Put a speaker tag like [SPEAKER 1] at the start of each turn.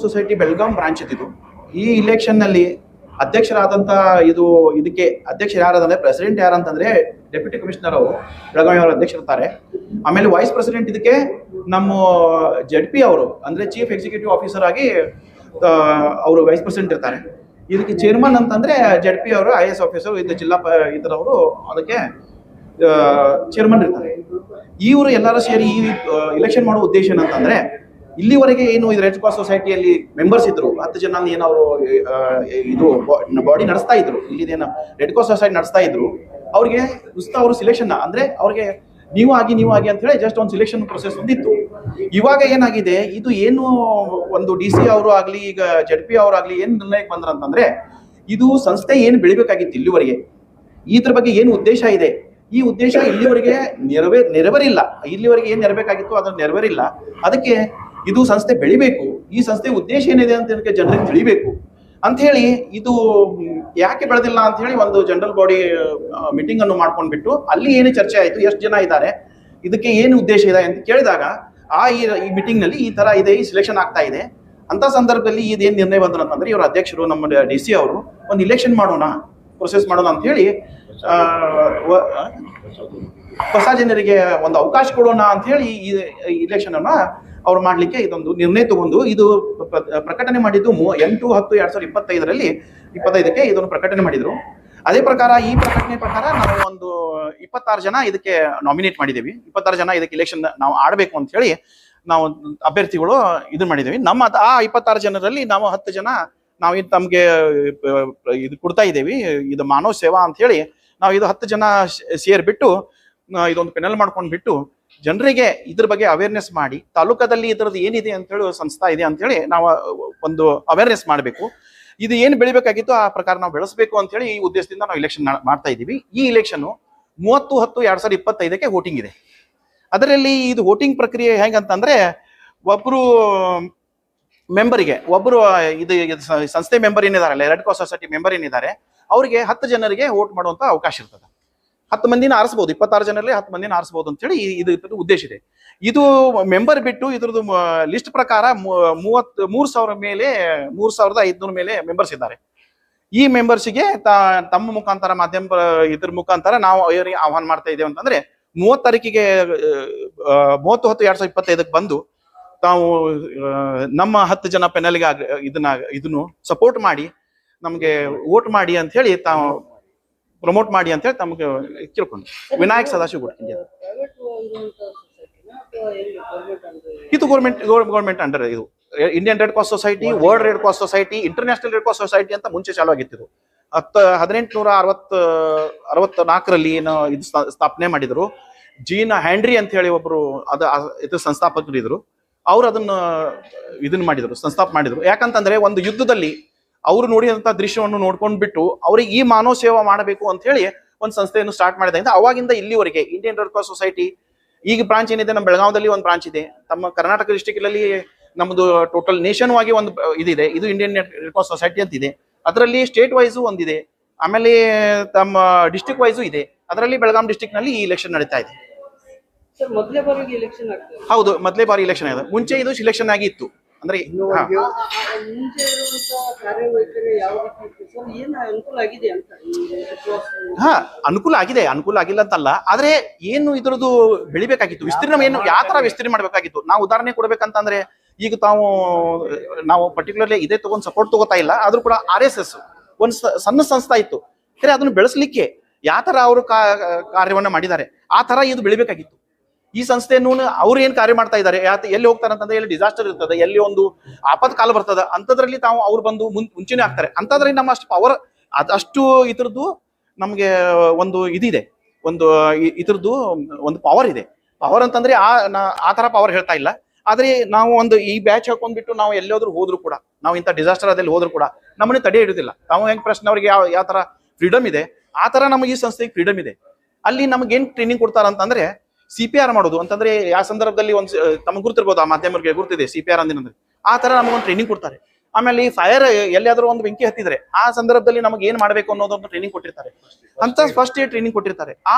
[SPEAKER 1] Society Belgaum branch ಇದ್ದಿದ್ದು. ಈ ಇಲೆಕ್ಷನ್ನಲ್ಲಿ ಅಧ್ಯಕ್ಷರಾದಂತ ಇದು ಇದಕ್ಕೆ ಅಧ್ಯಕ್ಷ ಯಾರಂದ್ರೆ ಪ್ರೆಸಿಡೆಂಟ್ ಯಾರಂತಂದ್ರೆ ಡೆಪ್ಯೂಟಿ ಕಮಿಷನರ್ ಅವರು ಬೆಳಗಾವಿ ಅವರು ಅಧ್ಯಕ್ಷರಿರ್ತಾರೆ ಆಮೇಲೆ ವೈಸ್ ಪ್ರೆಸಿಡೆಂಟ್ ಇದಕ್ಕೆ ನಮ್ಮ ಜೆಡ್ ಪಿ ಅವರು, ಅಂದ್ರೆ ಚೀಫ್ ಎಕ್ಸಿಕ್ಯೂಟಿವ್ ಆಫೀಸರ್ ಆಗಿ ಅವರು ವೈಸ್ ಪ್ರೆಸಿಡೆಂಟ್ ಇರ್ತಾರೆ. ಇದಕ್ಕೆ ಚೇರ್ಮನ್ ಅಂತಂದ್ರೆ ಜೆಡ್ ಪಿ ಅವರು ಐ ಎಸ್ ಆಫೀಸರ್ ಇದು ಜಿಲ್ಲಾ ಇದರವರು ಅದಕ್ಕೆ ಚೇರ್ಮನ್ ಇರ್ತಾರೆ. ಇವರು ಎಲ್ಲರೂ ಸೇರಿ ಈ ಇಲೆಕ್ಷನ್ ಮಾಡೋ ಉದ್ದೇಶ ಏನಂತಂದ್ರೆ ಇಲ್ಲಿವರೆಗೆ ಏನು ಇದು ರೆಡ್ ಕ್ರಾಸ್ ಸೊಸೈಟಿಯಲ್ಲಿ ಮೆಂಬರ್ಸ್ ಇದ್ರು, ಹತ್ತು ಜನ ಏನು ಅವರು ಇದು ಬಾಡಿ ನಡೆಸ್ತಾ ಇದ್ರು, ಇಲ್ಲಿದೇನು ರೆಡ್ ಕ್ರಾಸ್ ಸೊಸೈಟಿ ನಡೆಸ್ತಾ ಇದ್ರು, ಅವ್ರಿಗೆ ಉಸ್ತಾ ಅವರು ಸಿಲೆಕ್ಷನ್ ಅಂದ್ರೆ ಅವ್ರಿಗೆ ನೀವು ಆಗಿ ನೀವು ಆಗಿ ಅಂತ ಹೇಳಿ ಜಸ್ಟ್ ಒಂದು ಸಿಲೆಕ್ಷನ್ ಪ್ರೊಸೆಸ್ ಒಂದಿತ್ತು. ಇವಾಗ ಏನಾಗಿದೆ, ಇದು ಏನು ಒಂದು ಡಿ ಸಿ ಅವರು ಆಗ್ಲಿ, ಈಗ ಜೆಡ್ ಪಿ ಅವರಾಗಲಿ ಏನು ನಿರ್ಣಯಕ್ಕೆ ಬಂದ್ರಂತಂದ್ರೆ, ಇದು ಸಂಸ್ಥೆ ಏನು ಬೆಳಿಬೇಕಾಗಿತ್ತು ಇಲ್ಲಿವರೆಗೆ. ಇದ್ರ ಬಗ್ಗೆ ಏನು ಉದ್ದೇಶ ಇದೆ? ಈ ಉದ್ದೇಶ ಇಲ್ಲಿವರೆಗೆ ನೆರವೇ, ನೆರವೇರಿಲ್ಲ. ಇಲ್ಲಿವರೆಗೆ ಏನು ನೆರಬೇಕಾಗಿತ್ತು, ಅದನ್ನ ನೆರವೇರಿಲ್ಲ. ಅದಕ್ಕೆ ಇದು ಸಂಸ್ಥೆ ಬೆಳಿಬೇಕು. ಈ ಸಂಸ್ಥೆ ಉದ್ದೇಶ ಏನಿದೆ ಅಂತ ಹೇಳಿ ಜನರಿಗೆ ತಿಳಿಬೇಕು. ಅಂತ ಹೇಳಿ ಇದು ಯಾಕೆ ಬೆಳೆದಿಲ್ಲ ಅಂತ ಹೇಳಿ ಒಂದು ಜನರಲ್ ಬಾಡಿ ಮೀಟಿಂಗ್ ಅನ್ನು ಮಾಡ್ಕೊಂಡ್ಬಿಟ್ಟು ಅಲ್ಲಿ ಏನು ಚರ್ಚೆ ಆಯಿತು, ಎಷ್ಟು ಜನ ಇದ್ದಾರೆ, ಇದಕ್ಕೆ ಏನು ಉದ್ದೇಶ ಇದೆ ಅಂತ ಕೇಳಿದಾಗ ಆ ಈ ಈ ಮೀಟಿಂಗ್ನಲ್ಲಿ ಈ ತರ ಇದೆ, ಈ ಸಿಲೆಕ್ಷನ್ ಆಗ್ತಾ ಇದೆ. ಅಂತ ಸಂದರ್ಭದಲ್ಲಿ ಇದೇನು ನಿರ್ಣಯ ಬಂದ್ರು ಅಂತಂದ್ರೆ ಇವರ ಅಧ್ಯಕ್ಷರು, ನಮ್ಮ ಡಿ ಸಿ ಅವರು ಒಂದು ಇಲೆಕ್ಷನ್ ಮಾಡೋಣ ಪ್ರೊಸೆಸ್ ಮಾಡೋಣ ಅಂತ ಹೇಳಿ ಹೊಸ ಜನರಿಗೆ ಒಂದು ಅವಕಾಶ ಕೊಡೋಣ ಅಂತ ಹೇಳಿ ಈ ಇಲೆಕ್ಷನ್ ಅನ್ನ ಅವ್ರು ಮಾಡ್ಲಿಕ್ಕೆ ಇದೊಂದು ನಿರ್ಣಯ ತಗೊಂಡು ಇದು ಪ್ರ- ಪ್ರಕಟಣೆ ಮಾಡಿದ್ದು ಎಂಟು, ಹತ್ತು, ಎರಡು ಸಾವಿರದ ಇಪ್ಪತ್ತೈದರಲ್ಲಿ ಇಪ್ಪತ್ತೈದಕ್ಕೆ ಇದನ್ನು ಪ್ರಕಟಣೆ ಮಾಡಿದ್ರು. ಅದೇ ಪ್ರಕಾರ ಈ ಪ್ರಕಟಣೆ ಪ್ರಕಾರ ನಾವು ಒಂದು ಇಪ್ಪತ್ತಾರು ಜನ ಇದಕ್ಕೆ ನಾಮಿನೇಟ್ ಮಾಡಿದ್ದೀವಿ. ಇಪ್ಪತ್ತಾರು ಜನ ಇದಕ್ಕೆ ಇಲೆಕ್ಷನ್ ನಾವು ಆಡಬೇಕು ಅಂತ ಹೇಳಿ ನಾವು ಅಭ್ಯರ್ಥಿಗಳು ಇದನ್ನ ಮಾಡಿದ್ದೀವಿ. ನಮ್ಮ ಆ ಇಪ್ಪತ್ತಾರು ಜನರಲ್ಲಿ ನಾವು ಹತ್ತು ಜನ ನಾವು ಇದು ತಮಗೆ ಇದು ಕೊಡ್ತಾ ಇದ್ದೀವಿ. ಇದು ಮಾನವ ಸೇವಾ ಅಂತ ಹೇಳಿ ನಾವು ಇದು ಹತ್ತು ಜನ ಸೇರ್ಬಿಟ್ಟು ಇದೊಂದು ಪೆನಲ್ ಮಾಡ್ಕೊಂಡು ಬಿಟ್ಟು ಜನರಿಗೆ ಇದ್ರ ಬಗ್ಗೆ ಅವೇರ್ನೆಸ್ ಮಾಡಿ, ತಾಲೂಕದಲ್ಲಿ ಇದ್ರದ್ದು ಏನಿದೆ ಅಂತ ಹೇಳಿ ಸಂಸ್ಥಾ ಇದೆ ಅಂತ ಹೇಳಿ ನಾವು, ಒಂದು ಅವೇರ್ನೆಸ್ ಮಾಡಬೇಕು. ಇದು ಏನು ಬೆಳಿಬೇಕಾಗಿತ್ತು, ಆ ಪ್ರಕಾರ ನಾವು ಬೆಳೆಸಬೇಕು ಅಂತ ಹೇಳಿ ಈ ಉದ್ದೇಶದಿಂದ ನಾವು ಇಲೆಕ್ಷನ್ ಮಾಡ್ತಾ ಇದ್ದೀವಿ. ಈ ಇಲೆಕ್ಷನ್ ಮೂವತ್ತು ಹತ್ತು ಎರಡ್ ಸಾವಿರದ ಇಪ್ಪತ್ತೈದಕ್ಕೆ ವೋಟಿಂಗ್ ಇದೆ. ಅದರಲ್ಲಿ ಇದು ವೋಟಿಂಗ್ ಪ್ರಕ್ರಿಯೆ ಹೆಂಗಂತಂದ್ರೆ, ಒಬ್ರು ಮೆಂಬರಿಗೆ ಒಬ್ರು ಇದು ಇದು ಸಂಸ್ಥೆ ಮೆಂಬರ್ ಏನಿದ್ದಾರೆ ರೆಡ್ ಕ್ರಾಸ್ ಸೊಸೈಟಿ ಮೆಂಬರ್ ಏನಿದ್ದಾರೆ, ಅವರಿಗೆ ಹತ್ತು ಜನರಿಗೆ ವೋಟ್ ಮಾಡುವಂತ ಅವಕಾಶ ಇರ್ತದೆ. ಹತ್ತು ಮಂದಿನ ಆರಿಸಬಹುದು ಇಪ್ಪತ್ತಾರು ಜನರಲ್ಲಿ ಹತ್ತು ಮಂದಿನ ಆರಿಸಬಹುದು ಅಂತ ಹೇಳಿ ಇದು ಉದ್ದೇಶ ಇದೆ. ಇದು ಮೆಂಬರ್ ಬಿಟ್ಟು ಇದ್ರದ್ದು ಲಿಸ್ಟ್ ಪ್ರಕಾರ ಮೂವತ್ ಮೂರ್ ಸಾವಿರ ಮೇಲೆ, ಮೂರ್ ಸಾವಿರದ ಐದ್ನೂರ ಮೇಲೆ ಮೆಂಬರ್ಸ್ ಇದ್ದಾರೆ. ಈ ಮೆಂಬರ್ಸ್ಗೆ ತಮ್ಮ ಮುಖಾಂತರ, ಮಾಧ್ಯಮ ಇದ್ರ ಮುಖಾಂತರ ನಾವು ಅವರಿಗೆ ಆಹ್ವಾನ ಮಾಡ್ತಾ ಇದ್ದೇವೆ ಅಂತಂದ್ರೆ, ಮೂವತ್ತು ತಾರೀಕಿಗೆ ಮೂವತ್ತು ಹತ್ತು ಎರಡ್ ಸಾವಿರದ ಇಪ್ಪತ್ತೈದಕ್ಕೆ ಬಂದು ತಾವು ನಮ್ಮ ಹತ್ತು ಜನ ಪೆನಲ್ಗೆ ಇದನ್ನ, ಇದನ್ನು ಸಪೋರ್ಟ್ ಮಾಡಿ, ನಮಗೆ ವೋಟ್ ಮಾಡಿ ಅಂತ ಹೇಳಿ ತಾವು ಪ್ರಮೋಟ್ ಮಾಡಿ ಅಂತ ಹೇಳಿ ತಮಗೆ ಕೇಳ್ಕೊಂಡು ವಿನಾಯಕ್ ಸದಾಶಿವ
[SPEAKER 2] ಎಲ್ಲಿ ಗೌರ್ಮೆಂಟ್
[SPEAKER 1] ಇದು ಗೌರ್ಮೆಂಟ್ ಗೌರ್ಮೆಂಟ್ ಅಂಡರ್ ಇದು. Indian Red Cross Society World Red Cross Society International Red Cross Society ಅಂತ ಮುಂಚೆ ಚಾಲು ಆಗಿತ್ತು. ಹತ್ತ, ಹದಿನೆಂಟುನೂರ ಅರವತ್ತ ಅರವತ್ತು ನಾಲ್ಕರಲ್ಲಿ ಏನು ಇದು ಸ್ಥಾ- ಸ್ಥಾಪನೆ ಮಾಡಿದ್ರು. ಜೀನ್ ಹ್ಯಾಂಡ್ರಿ ಅಂತ ಹೇಳಿ ಒಬ್ಬರು ಅದ ಇದು ಸಂಸ್ಥಾಪಕರು ಇದ್ರು ಅವ್ರು ಅದನ್ನ ಇದನ್ನ ಮಾಡಿದ್ರು, ಸಂಸ್ಥಾಪ ಮಾಡಿದ್ರು. ಯಾಕಂತಂದ್ರೆ ಒಂದು ಯುದ್ಧದಲ್ಲಿ ಅವರು ನೋಡಿದಂತ ದೃಶ್ಯವನ್ನು ನೋಡ್ಕೊಂಡ್ ಬಿಟ್ಟು ಅವ್ರಿಗೆ ಈ ಮಾನವ ಸೇವಾ ಮಾಡಬೇಕು ಅಂತ ಹೇಳಿ ಒಂದು ಸಂಸ್ಥೆಯನ್ನು ಸ್ಟಾರ್ಟ್ ಮಾಡಿದಾಗ. ಅವಾಗಿಂದ ಇಲ್ಲಿವರೆಗೆ ಇಂಡಿಯನ್ ರೆಡ್ ಕ್ರಾಸ್ ಸೊಸೈಟಿ ಈಗ ಬ್ರಾಂಚ್ ಏನಿದೆ ನಮ್ಮ ಬೆಳಗಾವದಲ್ಲಿ ಒಂದು ಬ್ರಾಂಚ್ ಇದೆ. ತಮ್ಮ ಕರ್ನಾಟಕ ಡಿಸ್ಟಿಕ್ ಅಲ್ಲಿ ನಮ್ಮದು ಟೋಟಲ್ ನೇಷನ್ ವಾಗಿ ಒಂದು ಇದಿದೆ. ಇದು ಇಂಡಿಯನ್ ರೆಡ್ ಕ್ರಾಸ್ ಸೊಸೈಟಿ ಅಂತ ಇದೆ ಅದರಲ್ಲಿ ಸ್ಟೇಟ್ ವೈಸು ಒಂದಿದೆ. ಆಮೇಲೆ ತಮ್ಮ ಡಿಸ್ಟಿಕ್ ವೈಸು ಇದೆ. ಅದರಲ್ಲಿ ಬೆಳಗಾಂ ಡಿಸ್ಟಿಕ್ನಲ್ಲಿ ಈ ಇಲೆಕ್ಷನ್ ನಡೀತಾ ಇದೆ. ಹೌದು ಮೊದಲೇ ಬಾರಿ ಇಲೆಕ್ಷನ್ ಆಗಿದೆ. ಮುಂಚೆ ಇದು ಸಿಲೆಕ್ಷನ್ ಆಗಿ ಇತ್ತು. ಅಂದ್ರೆ ಹಾ.
[SPEAKER 2] ಅನುಕೂಲ ಆಗಿದೆ ಅಂತ
[SPEAKER 1] ಹಾ ಅನುಕೂಲ ಆಗಿದೆ. ಅನುಕೂಲ ಆಗಿಲ್ಲ ಅಂತಲ್ಲ. ಆದ್ರೆ ಏನು ಇದ್ರದ್ದು ಬೆಳಿಬೇಕಾಗಿತ್ತು? ವಿಸ್ತೀರ್ಣ ಏನು ಯಾವ ತರ ವಿಸ್ತೀರ್ಣ ಮಾಡಬೇಕಾಗಿತ್ತು? ನಾವು ಉದಾಹರಣೆ ಕೊಡ್ಬೇಕಂತಂದ್ರೆ ಈಗ ತಾವು ನಾವು ಪರ್ಟಿಕ್ಯುಲರ್ಲಿ ಇದೇ ತಗೊಂಡ್ ಸಪೋರ್ಟ್ ತಗೋತಾ ಇಲ್ಲ. ಆದ್ರೂ ಕೂಡ ಆರ್ ಎಸ್ ಎಸ್ ಒಂದು ಸ- ಸಣ್ಣ ಸಂಸ್ಥೆ ಇತ್ತು. ಅದನ್ನು ಬೆಳೆಸಲಿಕ್ಕೆ ಯಾವ ತರ ಅವರು ಕಾರ್ಯವನ್ನ ಮಾಡಿದ್ದಾರೆ? ಆ ತರ ಇದು ಬೆಳಿಬೇಕಾಗಿತ್ತು. ಈ ಸಂಸ್ಥೆಯನ್ನು ಅವ್ರು ಏನ್ ಕಾರ್ಯ ಮಾಡ್ತಾ ಇದ್ದಾರೆ ಎಲ್ಲಿ ಹೋಗ್ತಾರೆ ಅಂತಂದ್ರೆ ಎಲ್ಲಿ ಡಿಸಾಸ್ಟರ್ ಇರ್ತದೆ, ಎಲ್ಲಿ ಒಂದು ಆಪತ್ ಕಾಲ ಬರ್ತದೆ, ಅಂತದ್ರಲ್ಲಿ ತಾವು ಅವ್ರು ಬಂದು ಮುನ್ ಮುಂಚೆನೆ ಆಗ್ತಾರೆ. ಅಂತದ್ರಲ್ಲಿ ನಮ್ಮ ಅಷ್ಟು ಪವರ್ ಅದಷ್ಟು ಇದ್ರದ್ದು ನಮಗೆ ಒಂದು ಇದಿದೆ. ಒಂದು ಇದ್ರದ್ದು ಒಂದು ಪವರ್ ಇದೆ. ಪವರ್ ಅಂತಂದ್ರೆ ಆ ಆ ತರ ಪವರ್ ಹೇಳ್ತಾ ಇಲ್ಲ. ಆದ್ರೆ ನಾವು ಒಂದು ಈ ಬ್ಯಾಚ್ ಹಾಕೊಂಡ್ಬಿಟ್ಟು ನಾವು ಎಲ್ಲೋದ್ರು ಹೋದ್ರು ಕೂಡ, ನಾವು ಇಂಥ ಡಿಸಾಸ್ಟರ್ ಅದಲ್ಲಿ ಹೋದ್ರು ಕೂಡ ನಮ್ಮನ್ನ ತಡೆ ಹಿಡಿದಿಲ್ಲ. ನಾವು ಹೆಂಗ್ ಪ್ರಶ್ನೆ ಅವ್ರಿಗೆ ಯಾವ ಯಾವ ತರ ಫ್ರೀಡಮ್ ಇದೆ, ಆ ತರ ನಮಗೆ ಈ ಸಂಸ್ಥೆಗೆ ಫ್ರೀಡಮ್ ಇದೆ. ಅಲ್ಲಿ ನಮ್ಗೆ ಏನ್ ಟ್ರೈನಿಂಗ್ ಕೊಡ್ತಾರೆ ಅಂತಂದ್ರೆ ಸಿ ಪಿ ಆರ್ ಮಾಡೋದು. ಅಂತಂದ್ರೆ ಯಾವ ಸಂದರ್ಭದಲ್ಲಿ ಒಂದು ತಮಗೆ ಗುರುತಿರ್ಬೋದು ಆ ಮಾಧ್ಯಮರಿಗೆ ಗುರುತಿದೆ ಸಿ ಪಿ ಆರ್ ಅಂದಿನಂದ್ರೆ. ಆ ತರ ನಮಗೊಂದು ಟ್ರೈನಿಂಗ್ ಕೊಡ್ತಾರೆ. ಆಮೇಲೆ ಈ ಫೈರ್ ಎಲ್ಲಿಯಾದ್ರೂ ಒಂದು ಬೆಂಕಿ ಹತ್ತಿದ್ರೆ ಆ ಸಂದರ್ಭದಲ್ಲಿ ನಮಗೆ ಏನ್ ಮಾಡ್ಬೇಕು ಅನ್ನೋದೊಂದು ಟ್ರೈನಿಂಗ್ ಕೊಟ್ಟಿರ್ತಾರೆ. ಅಂತ ಫಸ್ಟ್ ಟ್ರೈನಿಂಗ್ ಕೊಟ್ಟಿರ್ತಾರೆ. ಆ